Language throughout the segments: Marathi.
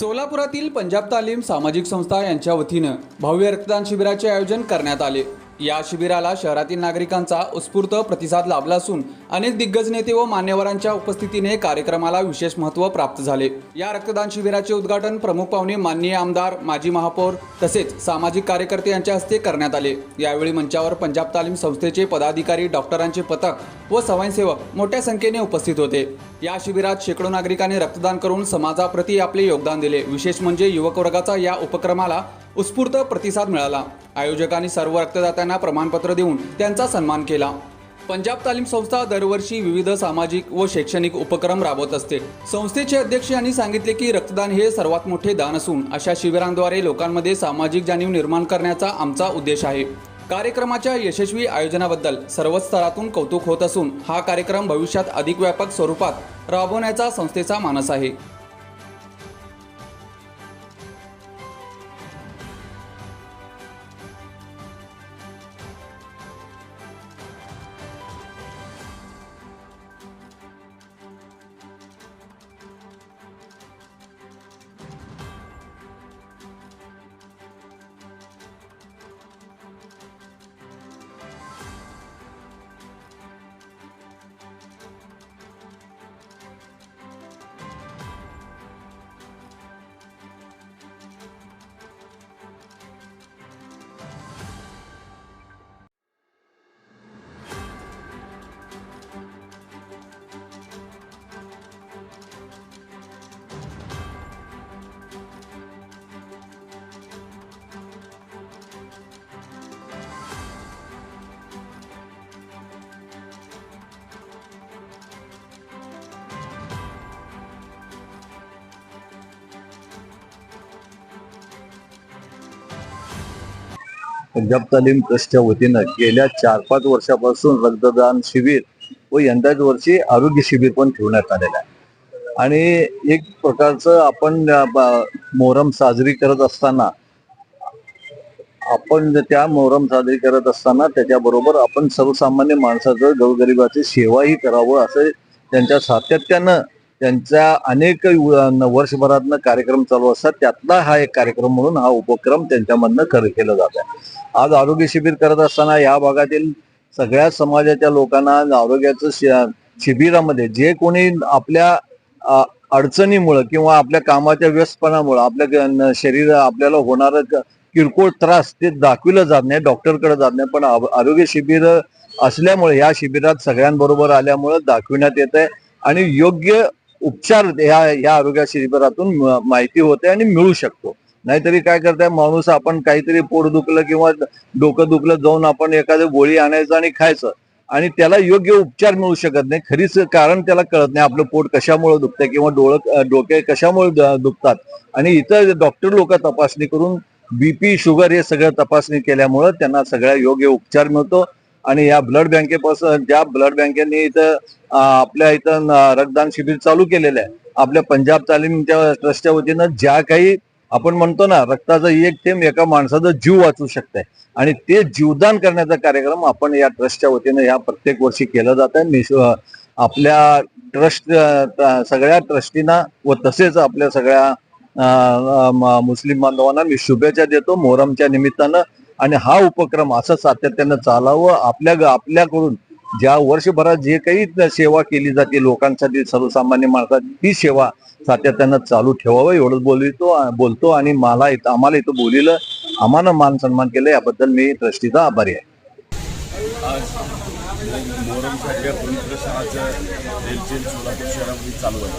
सोलापुरातील पंजाब तालीम सामाजिक संस्था यांच्या वतीनं भव्य रक्तदान शिबिराचे आयोजन करण्यात आले. या शिबिराला शहरातील नागरिकांचा उत्स्फूर्त प्रतिसाद लाभला असून अनेक दिग्गज नेते व मान्यवरांच्या उपस्थितीने कार्यक्रमाला विशेष महत्त्व प्राप्त झाले. या रक्तदान शिबिराचे उद्घाटन प्रमुख पाहुणे माननीय आमदार माजी महापौर तसेच सामाजिक कार्यकर्ते यांच्या हस्ते करण्यात आले. यावेळी मंचावर पंजाब तालीम संस्थेचे पदाधिकारी डॉक्टरांचे पथक व स्वयंसेवक मोठ्या संख्येने उपस्थित होते. या शिबिरात शेकडो नागरिकांनी रक्तदान करून समाजाप्रती आपले योगदान दिले. विशेष म्हणजे युवक वर्गाचा या उपक्रमाला उत्स्फूर्त प्रतिसाद मिळाला. आयोजकांनी सर्व रक्तदात्यांना प्रमाणपत्र देऊन त्यांचा सन्मान केला. पंजाब तालीम संस्था दरवर्षी विविध सामाजिक व शैक्षणिक उपक्रम राबवत असते. संस्थेचे अध्यक्ष यांनी सांगितले की रक्तदान हे सर्वात मोठे दान असून अशा शिबिरांद्वारे लोकांमध्ये सामाजिक जाणीव निर्माण करण्याचा आमचा उद्देश आहे. कार्यक्रमाच्या यशस्वी आयोजनाबद्दल सर्वच स्तरातून कौतुक होत असून हा कार्यक्रम भविष्यात अधिक व्यापक स्वरूपात राबवण्याचा संस्थेचा मानस आहे. पंजाब तालीम ट्रस्टच्या वतीनं गेल्या चार पाच वर्षापासून रक्तदान शिबिर व यंदाच वर्षी आरोग्य शिबिर पण ठेवण्यात आलेलं आहे. आणि एक प्रकारचं आपण मोहरम साजरी करत असताना आपण त्या मोहरम साजरी करत असताना त्याच्याबरोबर आपण सर्वसामान्य माणसाचं गोरगरिबाची सेवाही करावं असं त्यांच्या सातत्यानं त्यांच्या अनेक वर्षभरातनं कार्यक्रम चालू असतात. त्यातला हा एक कार्यक्रम म्हणून हा उपक्रम त्यांच्यामधनं कर केला जात आहे. आज आरोग्य शिबिर करत असताना या भागातील सगळ्या समाजाच्या लोकांना आरोग्याचं शि- शिबिरामध्ये जे कोणी आपल्या अडचणीमुळं किंवा आपल्या कामाच्या व्यस्तपणामुळं आपल्या शरीर आपल्याला होणारं किरकोळ त्रास ते दाखविलं जात नाही डॉक्टरकडे जात नाही. पण आरोग्य शिबिर असल्यामुळे या शिबिरात सगळ्यांबरोबर आल्यामुळं दाखविण्यात येत आहे आणि योग्य उपचार ह्या ह्या आरोग्य शिबिरातून माहिती होते आणि मिळू शकतो. नाहीतरी काय करताय माणूस आपण काहीतरी पोट दुखलं किंवा डोकं दुखलं जाऊन आपण एखादी गोळी आणायचं आणि खायचं. आणि त्याला योग्य उपचार मिळू शकत नाही. खरीच कारण त्याला कळत नाही आपलं पोट कशामुळे दुखतंय किंवा डोळं डोके कशामुळे दुखतात. आणि इथं डॉक्टर लोक तपासणी करून बीपी शुगर हे सगळं तपासणी केल्यामुळं त्यांना सगळ्या योग्य उपचार मिळतो. आणि या ब्लड बँकेपासून ज्या ब्लड बँकेने इथं आपल्या इथं रक्तदान शिबिर चालू केलेलं आहे आपल्या पंजाब तालीमच्या ट्रस्टच्या वतीनं ज्या काही आपण म्हणतो ना रक्ताचा एक थेंब एका माणसाचा जीव वाचू शकते आणि ते जीवदान करण्याचा कार्यक्रम आपण या ट्रस्टच्या वतीनं या प्रत्येक वर्षी केला जात आहे. आपल्या ट्रस्ट सगळ्या ट्रस्टीना व तसेच आपल्या सगळ्या मुस्लिम बांधवांना मी शुभेच्छा देतो. मोहरमच्या निमित्तानं आणि हा उपक्रम असं सातत्यानं चालावं. आपल्या आपल्याकडून ज्या वर्षभरात जे काही सेवा केली जाते लोकांसाठी सर्वसामान्य माणसाची ती सेवा सातत्यानं चालू ठेवावं एवढंच बोलतो बोलतो आणि मला इथं आम्हाला इथं बोलिलं. आम्हाला मान सन्मान केलं याबद्दल मी ट्रस्टीचा आभारी आहे. आज मोहरमसारख्या पवित्र सणाचं रेलचेल सोलापूर शहरामध्ये चालू आहे.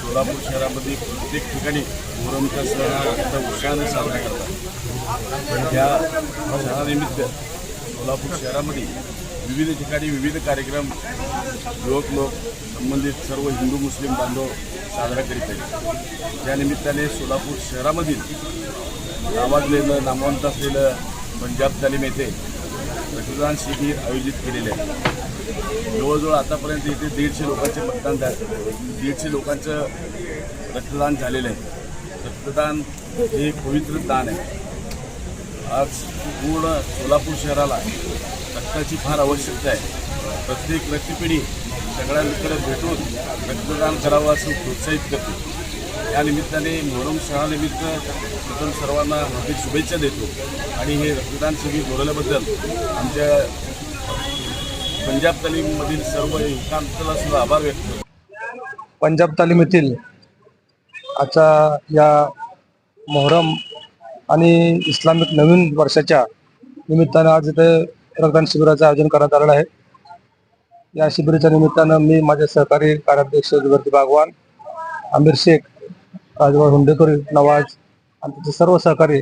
सोलापूर शहरामध्ये प्रत्येक ठिकाणी मोहरमचा सण आता उत्साहाने साजरा करतात. पण त्या सणानिमित्त सोलापूर शहरामध्ये विविध ठिकाणी विविध कार्यक्रम युवक लोक संबंधित सर्व हिंदू मुस्लिम बांधव साजरा करीत आहेत. त्यानिमित्ताने सोलापूर शहरामधील नावाजलेलं नामवंत असलेलं पंजाब तालीम येथे रक्तदान शिबिर आयोजित केलेले आहे. जवळजवळ आतापर्यंत इथे दीडशे लोकांचे मतदान दीडशे लोकांचं रक्तदान झालेलं आहे. रक्तदान हे एक पवित्र दान आहे. आज पूर्ण सोलापूर शहराला रक्ताची फार आवश्यकता आहे. प्रत्येक रक्तपिढी सगळ्यांकडे भेटून रक्तदान करावं असं प्रोत्साहित करते. या निमित्ताने मोहरम सणानिमित्त प्रथम सर्वांना हार्दिक शुभेच्छा देतो. आणि हे रक्तदान शिबिर बोलवल्याबद्दल आमच्या पंजाब तालीममधील सर्व युवकांचा सुद्धा आभार व्यक्त करतो. पंजाब तालीम येथील आजचा या मोहरम आणि इस्लामिक नवीन वर्षाच्या निमित्तानं आज इथे रक्तदान शिबिराचं आयोजन करण्यात आलेलं आहे. या शिबिराच्या निमित्तानं मी माझे सहकारी कार्याध्यक्ष जुगर्ती बागवान आमिर शेख राजवाड हुंडेकर नवाज आणि त्याचे सर्व सहकारी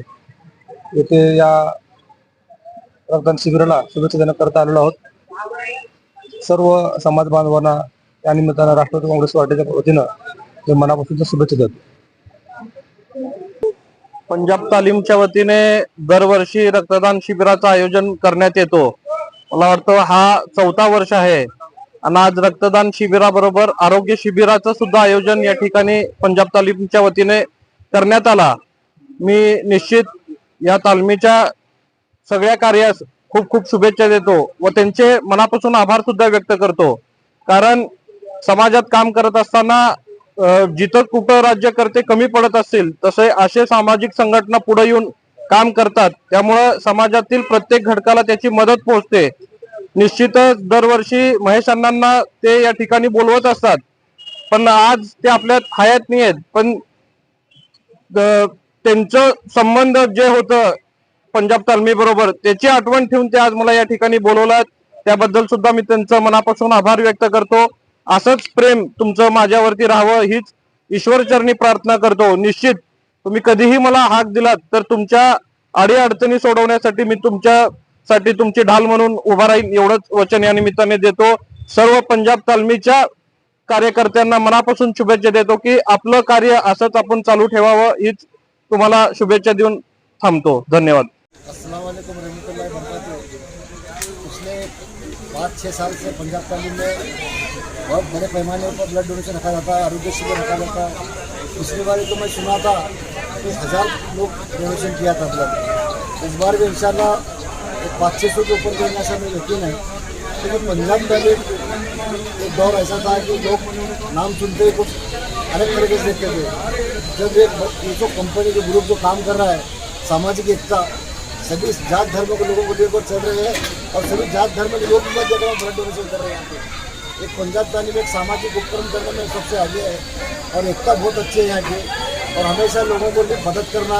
येथे या रक्तदान शिबिराला शुभेच्छा देण्याकरता आलेलो आहोत. सर्व समाज बांधवांना या निमित्तानं राष्ट्रवादी काँग्रेस पार्टीच्या वतीनं मनापासून शुभेच्छा देतो. पंजाब तालीमच्या वतीने दरवर्षी रक्तदान शिबिराचं आयोजन करण्यात येतो. मला वाटतं हा चौथा वर्ष आहे. आणि आज रक्तदान शिबिराबरोबर आरोग्य शिबिराचं सुद्धा आयोजन या ठिकाणी पंजाब तालीमच्या वतीने करण्यात आला. मी निश्चित या तालमीच्या सगळ्या कार्यास खूप खूप शुभेच्छा देतो व त्यांचे मनापासून आभार सुद्धा व्यक्त करतो. कारण समाजात काम करत असताना जिथं कुठं राज्यकर्ते कमी पडत असतील तसे असे सामाजिक संघटना पुढे येऊन काम करतात. त्यामुळं समाजातील प्रत्येक घटकाला त्याची मदत पोहोचते. निश्चितच दरवर्षी महेश अण्णांना ते या ठिकाणी बोलवत असतात. पण आज ते आपल्यात हयात नाही आहेत पण त्यांचं संबंध जे होतं पंजाब तालमी बरोबर त्याची आठवण ठेवून ते आज मला या ठिकाणी बोलवलं त्याबद्दल सुद्धा मी त्यांचं मनापासून आभार व्यक्त करतो. असंच प्रेम तुमचं माझ्यावरती राहावं हीच ईश्वरचरणी प्रार्थना करतो. निश्चित तुम्ही कधीही मला हाक दिलात तर तुमच्या अडी अडचणी सोडवण्यासाठी मी तुमच्यासाठी तुमची ढाल म्हणून उभा राहील एवढंच वचन या निमित्ताने देतो. सर्व पंजाब तालमीच्या कार्यकर्त्यांना मनापासून शुभेच्छा देतो की आपलं कार्य असंच आपण चालू ठेवावं हीच तुम्हाला शुभेच्छा देऊन थांबतो. धन्यवाद. पिछले पाँच छः साल से पंजाब तालीम में बहुत बड़े पैमाने पर ब्लड डोनेशन रखा जाता है, आरोग्य शिविर रखा जाता है। पिछली बार तो मैं सुना था कि हज़ार लोग डोनेशन किया था ब्लड इस बार भी एक पाँच छः सौ के ऊपर देने ऐसा मुझे यकीन है। क्योंकि पंजाब तालीम एक दौर ऐसा था कि लोग नाम सुनते ही कुछ अलग तरीके से देखते थे। जब एक ये जो कंपनी जो ग्रुप जो काम कर रहा है, सामाजिक एकता, सभी जात धर्म के लोगों को लेकर चल रहे हैं और सभी जात धर्म के लोग भी ब्लड डोनेशन कर रहे हैं। एक पंजाब तालीम एक सामाजिक उपक्रम करने में सबसे आगे है और एकता बहुत अच्छी है यहाँ की। और हमेशा लोगों को लिए मदद करना।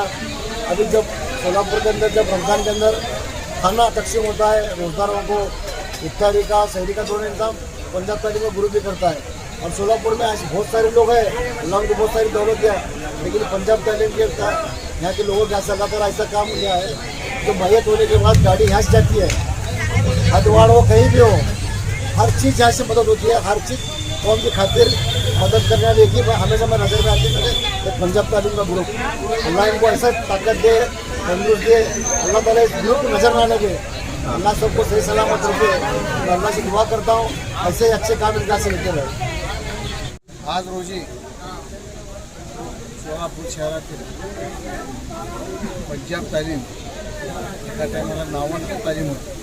अभी जब सोलापुर के अंदर, जब रमज़ान के अंदर खाना तकसीम होता है, रोजगारों को इफ्तारी का, शहरी का दोनों इंतज़ाम पंजाब तालीम का ग्रुप भी करता है। और सोलापुर में ऐसे बहुत सारे लोग हैं अल्लाह उनको बहुत सारी दौलत दिया लेकिन पंजाब तालीम के यहाँ के लोगों के यहाँ से लगातार ऐसा काम किया है। जो मैयत होने के बाद गाड़ी यहाँ से जाती है। हदवाड़ हो, कहीं भी हो हर चीज़ यहाँ से मदद होती है, हर चीज़ कौम की खातिर मदद करने वाली बात हमेशा मैं नज़र में आती है एक पंजाब तालीम का ग्रुप अल्लाह इनको ऐसा ताकत दे, तंदुरुस्त दे, अल्लाह ताला इस ग्रुप को नज़र ना लगे अल्लाह सबको सही सलामत रखे। मैं अल्लाह से दुआ करता हूँ, ऐसे अच्छे काम इनका से लेते रहे आज रोजी सोलापूर शहरातील पंजाब तालीम एका टायमाला नावांकित तालीम होती।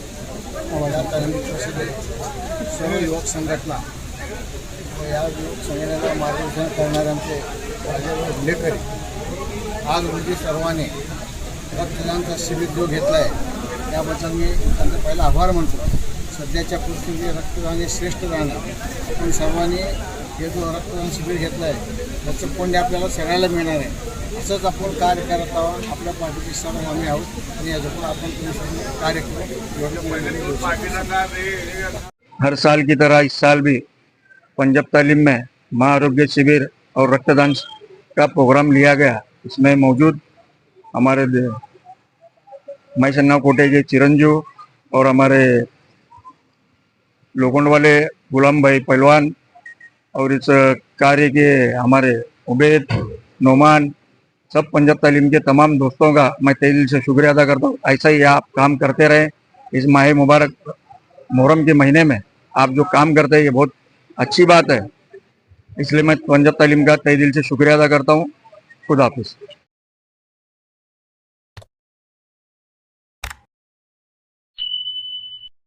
सर्व युवक संघटना व या युवक संघटनेला मार्गदर्शन करणाऱ्यांचे आमचे आज रोजी सर्वांनी रक्तदानचा शिबिर जो घेतला आहे त्याबद्दल मी त्यांचा पहिला आभार मानतो. सध्याच्या परिस्थितीत रक्तदान हे श्रेष्ठ दान आहे पण सर्वांनी हे जो रक्तदान शिबिर घेतलं आहे त्याचं पुण्य आपल्याला सगळ्याला मिळणार आहे. असंच आपण कार्य करत आहोत आपल्या पार्टीचे सर्व आम्ही आहोत. आणि याच्यापुढे आपण कार्य हर साल की तरह इस साल भी पंजाब तालीम में माँ आरोग्य शिविर और रक्तदान का प्रोग्राम लिया गया। इसमें मौजूद हमारे माई सन्ना कोटे के चिरंजीव और हमारे लोखंड वाले गुलाम भाई पहलवान और इस कार्य के हमारे उबेद नोमान सब पंजाब तालीम के तमाम दोस्तों का मैं तहे दिल से शुक्रिया अदा करता हूँ। ऐसा ही आप काम करते रहे इस माह मुबारक मुहर्रम के महीने में। आप जो काम करते हैं, ये बहुत अच्छी बात है। इसलिए मैं पंजाब तालीम का तय दिल से शुक्रिया अदा करता हूँ। खुदाफिज